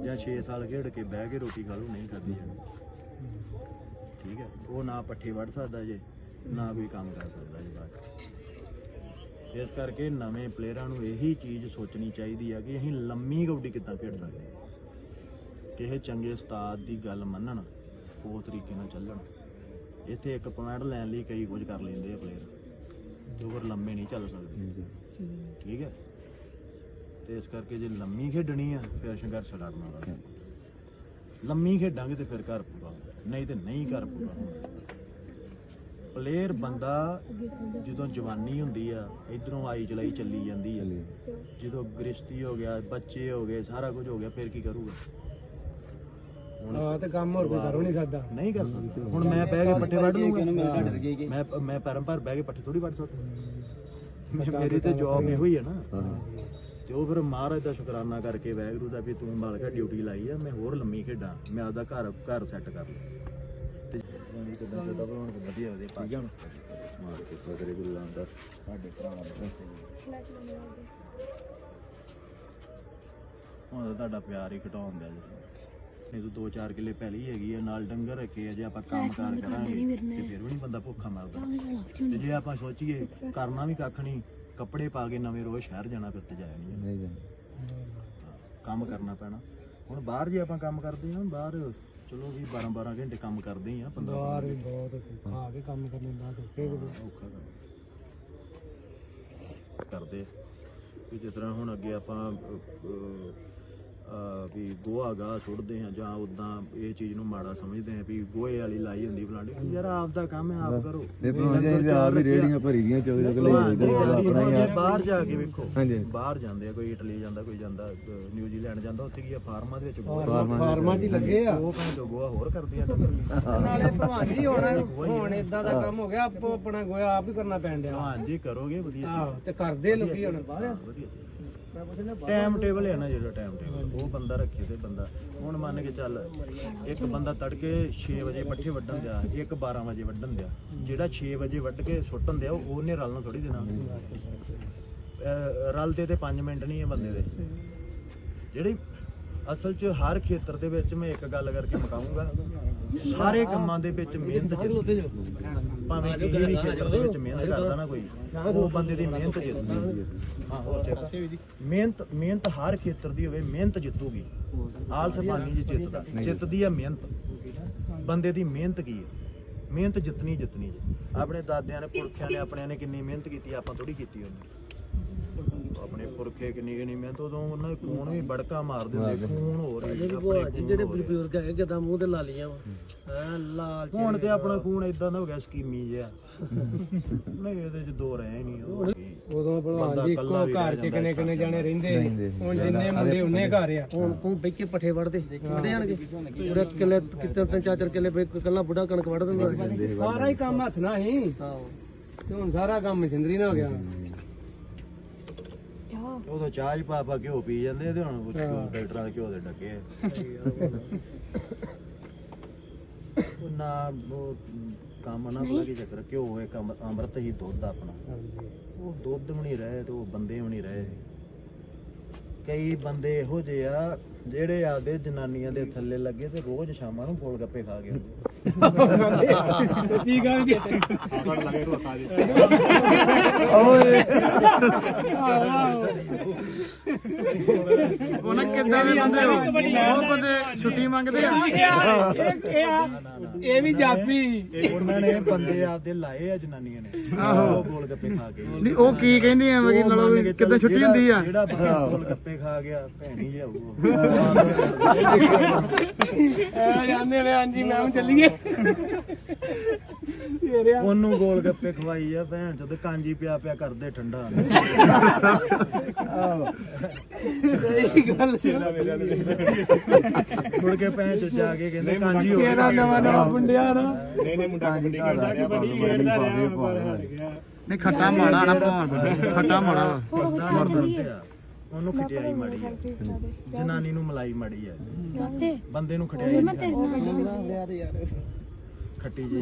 ਜਾਂ 6 ਸਾਲ ਖੇਡ ਕੇ ਬਹਿ ਕੇ ਰੋਟੀ ਖਾ ਲੂ ਨਹੀਂ ਖਾਦੀ ਠੀਕ ਹੈ, ਉਹ ਨਾ ਪੱਠੇ ਵੜ ਸਕਦਾ ਜੇ, ਨਾ ਕੋਈ ਕੰਮ ਕਰ ਸਕਦਾ ਜੀ ਬਾਅਦ ਇਸ ਕਰਕੇ ਨਵੇਂ ਪਲੇਅਰਾਂ ਨੂੰ ਇਹੀ ਚੀਜ਼ ਸੋਚਣੀ ਚਾਹੀਦੀ ਆ ਕਿ ਅਸੀਂ ਲੰਮੀ ਕਬੱਡੀ ਕਿੱਦਾਂ ਖੇਡ ਸਕਦੇ ਹਾਂ। ਕਿਸੇ ਚੰਗੇ ਉਸਤਾਦ ਦੀ ਗੱਲ ਮੰਨਣ ਉਹ ਤਰੀਕੇ ਨਾਲ ਚੱਲਣ। ਇੱਥੇ ਇੱਕ ਪੁਆਇੰਟ ਲੈਣ ਲਈ ਕਈ ਕੁਝ ਕਰ ਲੈਂਦੇ ਆ ਪਲੇਅਰ ਜੋ ਫਿਰ ਲੰਮੇ ਨਹੀਂ ਚੱਲ ਸਕਦੇ। ਠੀਕ ਹੈ? ਤੇ ਇਸ ਕਰਕੇ ਜੇ ਲੰਮੀ ਖੇਡਣੀ ਆ ਫਿਰ ਸੰਘਰਸ਼ ਲੜਨਾ। ਵਾ ਲੰਮੀ ਖੇਡਾਂਗੇ ਤੇ ਫਿਰ ਘਰ ਪੂਰਾ। ਨਹੀਂ ਤੇ ਨਹੀਂ ਘਰ ਪੂਰਾ ਪਲੇਅਰ ਬੰਦਾ ਜਦੋਂ ਜਵਾਨੀ ਹੁੰਦੀ ਆ ਇਧਰੋਂ ਆਈ ਚਲਾਈ ਚੱਲੀ ਜਾਂਦੀ ਆ। ਜਦੋਂ ਗ੍ਰਿਸ਼ਤੀ ਹੋ ਗਿਆ ਬੱਚੇ ਹੋ ਗਏ ਸਾਰਾ ਕੁਝ ਹੋ ਗਿਆ ਫਿਰ ਕੀ ਕਰੂਗਾ? ਹਾਂ ਤੇ ਕੰਮ ਹੋਰ ਕੋਈ ਕਰੋ ਨਹੀਂ ਸਕਦਾ। ਨਹੀਂ ਕਰ ਸਕਦਾ। ਹੁਣ ਮੈਂ ਬਹਿ ਕੇ ਪੱਠੇ ਵੱਢ ਲੂੰਗਾ। ਮੈਂ ਮੈਂ ਪੈਰਮ ਭਰ ਬਹਿ ਕੇ ਪੱਠੇ ਥੋੜੀ ਵੱਢ ਸਕਦਾ। ਮੇਰੀ ਤੇ ਜੌਬ ਇਹੋ ਹੀ ਹੈ ਨਾ। ਤੇ ਉਹ ਫਿਰ ਮਹਾਰਾਜ ਦਾ ਸ਼ੁਕਰਾਨਾ ਕਰਕੇ ਵੈਗਰੂ ਦਾ ਵੀ ਤੂੰ ਮਾਲਕਾ ਡਿਊਟੀ ਲਾਈ ਆ ਮੈਂ ਹੋਰ ਲੰਮੀ ਖੇਡਾਂ ਮੈਂ ਆਪਦਾ ਘਰ ਘਰ ਸੈੱਟ ਕਰ ਲਿਆ। ਕਿਦਾਂ ਛੋਟਾ ਬਣਾਉਣ ਕੇ ਵਧੀਆ ਵਧੀਆ ਪਾ ਜਾਣ ਮਾਰ ਕੇ ਫਕਰੇ ਗੁਰੂ ਰਾਮਦਾਸ। ਸਾਡੇ ਭਰਾਵਾਂ ਦਾ ਹੁਣ ਤਾਂ ਤੁਹਾਡਾ ਪਿਆਰ ਹੀ ਘਟਾਉਣ ਦਿਆ ਜੀ। ਨਹੀਂ ਤੂੰ ਦੋ ਚਾਰ ਕਿੱਲੇ ਪੈਲੀ ਹੈਗੀ ਆ ਨਾਲ ਡੰਗਰ ਰੱਖੇ ਆ ਜੇ ਆਪਾਂ ਕੰਮ ਕਾਰ ਕਰਾਂਗੇ ਤੇ ਫਿਰ ਵੀ ਨਹੀਂ ਬੰਦਾ ਭੁੱਖਾ ਮਰਦਾ। ਤੇ ਜੇ ਆਪਾਂ ਸੋਚੀਏ ਕਰਨਾ ਵੀ ਕੱਖ ਨਹੀਂ ਕੱਪੜੇ ਪਾ ਕੇ ਨਵੇਂ ਰੋਜ਼ ਸ਼ਹਿਰ ਜਾਣਾ ਫਿਰ ਤੇ ਜਾਇਆ ਨਹੀਂ ਕੰਮ ਕਰਨਾ ਪੈਣਾ। ਹੁਣ ਬਾਹਰ ਜੇ ਆਪਾਂ ਕੰਮ ਕਰਦੇ ਹਾਂ ਬਾਹਰ ਚਲੋ ਵੀ 12 12 ਘੰਟੇ ਕੰਮ ਕਰਦੇ ਹੀ ਆ 15 ਬਾਹਰ ਵੀ ਬਹੁਤ ਖਾ ਕੇ ਕੰਮ ਕਰਨੇ ਬਾਅਦ ਔਖੇ ਕਿਤੇ। ਔਖਾ ਕੰਮ ਕਰਦੇ ਆ। ਵੀ ਜਿਸ ਤਰ੍ਹਾਂ ਹੁਣ ਅੱਗੇ ਆਪਾਂ ਅਹ, ਅਹ, ਅਹ, ਵੀ ਗੋਹਾ ਗਾ ਸੁੱਟਦੇ ਆ ਜਾਂ ਉਦਾਂ ਇਹ ਚੀਜ਼ ਨੂੰ ਮਾੜਾ ਸਮਝਦੇ ਆ ਵੀ ਗੋਹੇ ਵਾਲੀ ਲਾਈ ਹੁੰਦੀ ਫਲਾਣੀ ਯਾਰ ਆਪ ਦਾ ਕੰਮ ਹੈ ਆਪ ਕਰੋ। ਇਹ ਬਣਾਉਂਦੇ ਆ ਆਪ ਹੀ ਰੇੜੀਆਂ ਭਰੀ ਦੀਆਂ ਚੁੱਕ ਚੁੱਕ ਲਈ ਆਪਣਾ ਹੀ ਬਾਹਰ ਜਾ ਕੇ ਵੇਖੋ ਹਾਂਜੀ। ਬਾਹਰ ਜਾਂਦੇ ਆ ਕੋਈ ਇਟਲੀ ਜਾਂਦਾ ਕੋਈ ਜਾਂਦਾ ਨਿਊਜ਼ੀਲੈਂਡ ਜਾਂਦਾ ਉੱਥੇ ਕੀ ਆ ਫਾਰਮਾਂ ਦੇ ਵਿੱਚ ਗੋਹਾ ਫਾਰਮਾਂ ਹੀ ਲੱਗੇ ਆ। ਉਹ ਭਾਵੇਂ ਗੋਹਾ ਹੋਰ ਕਰਦੇ ਆ ਨਾਲੇ ਭਲਵਾਨ ਜੀ ਹੁਣ ਹੁਣ ਇਦਾਂ ਦਾ ਕੰਮ ਹੋ ਗਿਆ ਆਪੋ ਆਪਣਾ ਗੋਇਆ ਆਪ ਹੀ ਕਰਨਾ ਪੈਣ ਡਿਆ। ਹਾਂਜੀ ਕਰੋਗੇ ਵਧੀਆ। ਤੇ ਕਰਦੇ ਲੋਕੀ ਹੁਣ ਵਧੀਆ। ਟਾਈਮ ਟੇਬਲ ਹੈ ਨਾ ਜਿਹੜਾ ਟਾਈਮ ਟੇਬਲ ਉਹ ਬੰਦਾ ਰੱਖੇ ਤੇ ਬੰਦਾ। ਹੁਣ ਮੰਨ ਕੇ ਚੱਲ, ਇੱਕ ਬੰਦਾ ਤੜਕੇ 6 ਵਜੇ ਪੱਠੇ ਵੱਢਣ ਦਿਆ, ਇੱਕ 12 ਵਜੇ ਵੱਢਣ ਦਿਆ। ਜਿਹੜਾ 6 ਵਜੇ ਵੱਢ ਕੇ ਸੁੱਟਣ ਦਿਆ, ਉਹ- ਉਹਨੇ ਰਲਣਾ ਥੋੜੀ ਦੇਣਾ। ਰਲਦੇ ਤੇ 5 ਮਿੰਟ ਨਹੀਂ ਹੈ ਬੰਦੇ ਦੇ। ਜਿਹੜੀ ਅਸਲ 'ਚ ਹਰ ਖੇਤਰ ਦੇ ਵਿੱਚ ਮੈਂ ਇੱਕ ਗੱਲ ਕਰਕੇ ਮੁਕਾਉਂਗਾ ਸਾਰੇ ਕੰਮਾਂ ਦੇ ਵਿੱਚ ਮਿਹਨਤ ਜਿੱਤਦੀ। ਭਾਵੇਂ ਕਿਸੇ ਵੀ ਖੇਤਰ ਦੇ ਵਿੱਚ ਮਿਹਨਤ ਕਰਦਾ ਨਾ ਕੋਈ ਉਹ ਬੰਦੇ ਦੀ ਮਿਹਨਤ ਜਿੱਤਦੀ ਹੈ। ਹਾਂ ਹੋਰ ਮਿਹਨਤ ਮਿਹਨਤ ਹਰ ਖੇਤਰ ਦੀ ਹੋਵੇ ਮਿਹਨਤ ਜਿੱਤੂਗੀ। ਆਲਸ ਪਾਣੀ ਜੀ ਜਿੱਤਦਾ ਜਿੱਤਦੀ ਹੈ ਮਿਹਨਤ। ਬੰਦੇ ਦੀ ਮਿਹਨਤ ਕੀ ਹੈ? ਮਿਹਨਤ ਜਿੱਤਣੀ ਜਿੱਤਣੀ ਜੀ ਆਪਣੇ ਦਾਦਿਆਂ ਨੇ ਪੁਰਖਿਆਂ ਨੇ ਆਪਣਿਆਂ ਨੇ ਕਿੰਨੀ ਮਿਹਨਤ ਕੀਤੀ ਆਪਾਂ ਥੋੜੀ ਕੀਤੀ ਉਹਨੇ ਆਪਣੇ ਪੁਰਖੇ ਕਿੰਨੀ ਕਿੰਨੀ ਮਿਹਨਤ ਉਦੋਂ ਉਹਨਾਂ ਦੇ ਖੂਨ ਵੀ ਬੜਕਾ ਮਾਰਦੇ ਹੁੰਦੇ ਖੂਨ ਹੋ ਰਹੀ ਜਿਹੜੇ ਬਜ਼ੁਰਗ ਹੈਗੇ। ਜਦਾਂ ਮੂੰਹ ਤੇ ਲਾਲੀਆਂ ਵਾ। ਲਾਲ ਹੁਣ ਤੇ ਆਪਣਾ ਖੂਨ ਇਦਾਂ ਦਾ ਹੋ ਗਿਆ ਸਕੀਮੀ ਜਿਹਾ। ਨਹੀਂ ਇਹਦੇ ਚ ਦੋ ਰਹੇ ਨਹੀਂ ਉਹ। ਉਦੋਂ ਭਲਵਾਨ ਜੀ ਇੱਕੋ ਘਰ 'ਚ ਕਿੰਨੇ ਕਿੰਨੇ ਜਾਣੇ ਰਹਿੰਦੇ ਹੁਣ ਜਿੰਨੇ ਮੁੰਡੇ ਉਹਨੇ ਘਰ ਆ। ਹੁਣ ਤੂੰ ਬਈ ਕੇ ਪੱਠੇ ਵੜਦੇ ਵੜੇ ਜਾਣਗੇ ਪੂਰੇ ਕਿੱਲੇ ਕਿਤੇ ਤਿੰਨ ਚਾਰ ਚਾਰ ਕਿੱਲੇ ਬਈ ਕੱਲਾ ਬੁੱਢਾ ਕਣਕ ਵੜ ਦਿੰਦਾ ਸਾਰਾ ਹੀ ਕੰਮ ਹੱਥ ਨਾਲ ਹੀ। ਤੇ ਹੁਣ ਸਾਰਾ ਕੰਮ ਮਸ਼ੀਨਰੀ ਨਾਲ ਹੋ ਗਿਆ। ਉਦੋਂ ਚਾਹ ਚ ਪਾ ਪਾ ਘਿਓ ਪੀ ਜਾਂਦੇ ਤੇ ਹੁਣ ਕੁਛ ਡਾਕਟਰਾਂ ਦੇ ਘਿਓ ਦੇ ਡੱਕੇ। ਆ। ਉਹ ਨਾ ਉਹ ਕੰਮ ਨਾ ਪਤਾ ਕੀ ਚੱਕਰ ਘਿਓ ਇੱਕ ਅੰਮ- ਅੰਮ੍ਰਿਤ ਹੀ ਦੁੱਧ ਆ ਆਪਣਾ। ਉਹ ਦੁੱਧ ਵੀ ਨਹੀਂ ਰਹੇ ਤੇ ਉਹ ਬੰਦੇ ਵੀ ਨਹੀਂ ਰਹੇ। ਕਈ ਬੰਦੇ ਇਹੋ ਜਿਹੇ ਆ ਜਿਹੜੇ ਆਪਦੇ ਜਨਾਨੀਆਂ ਦੇ ਥੱਲੇ ਲੱਗੇ ਤੇ ਰੋਜ਼ ਸ਼ਾਮਾਂ ਨੂੰ ਫੋਲ ਗੱਪੇ ਖਾ ਗਏ ਸੱਚੀ ਗੱਲ ਜੀ ਉਹਨਾਂ ਕਿੱਦਾਂ ਦੇ ਬੰਦੇ ਹੋ? ਉਹ ਬੰਦੇ ਛੁੱਟੀ ਮੰਗਦੇ ਆ। ਇਹ ਵੀ ਜਾਪੀ। ਉਹਨਾਂ ਨੇ ਬੰਦੇ ਆਪਦੇ ਲਾਏ ਆ ਜਨਾਨੀਆਂ ਨੇ। ਉਹ ਗੋਲ ਗੱਪੇ ਖਾ ਕੇ ਨਹੀਂ ਉਹ ਕੀ ਕਹਿੰਦੀ ਆ ਵਗੀ ਉਹ ਨਾਲੋਂ ਕਿੱਦਾਂ ਛੁੱਟੀ ਹੁੰਦੀ ਆ? ਜਿਹੜਾ ਬੰਦਾ ਗੋਲ ਗੱਪੇ ਖਾ ਗਿਆ ਭੈਣੀ ਜਾਊ ਐ ਜਾਂਦੇ ਨੇ ਹਾਂਜੀ ਮੈਮ ਚੱਲੀਏ। ਉਹਨੂੰ ਗੋਲ ਗੱਪੇ ਖਵਾਈ ਆ ਭੈਣ ਚੋਦ ਕਾਂਜੀ ਪਿਆ ਪਿਆ ਕਰਦੇ ਠੰਡਾ। ਸਹੀ ਗੱਲ ਮੁੜ ਕੇ ਭੈਣ ਚ ਜਾ ਕੇ ਕਹਿੰਦੇ ਕਾਂਜੀ ਹੋ ਤੇਰਾ ਨਵਾਂ ਨਵਾਂ ਮੁੰਡਿਆ ਨਾ ਨਹੀਂ ਨਹੀਂ ਮੁੰਡਾ ਕਬੱਡੀ ਖੇਡਦਾ ਰਿਹਾ ਬੜੀ ਖੇਡਦਾ ਰਿਹਾ ਨਹੀਂ ਖੱਟਾ ਮਾੜਾ ਨਾ ਭਾਵਾਂ ਖੱਟਾ ਮਾੜਾ ਵਾ ਉਹਨੂੰ ਖਟਿਆਈ ਮਾੜੀ ਆ। ਜਨਾਨੀ ਨੂੰ ਮਲਾਈ ਮਾੜੀ ਆ ਬੰਦੇ ਨੂੰ ਖਟਿਆਈ ਖੱਟੀ ਜੀ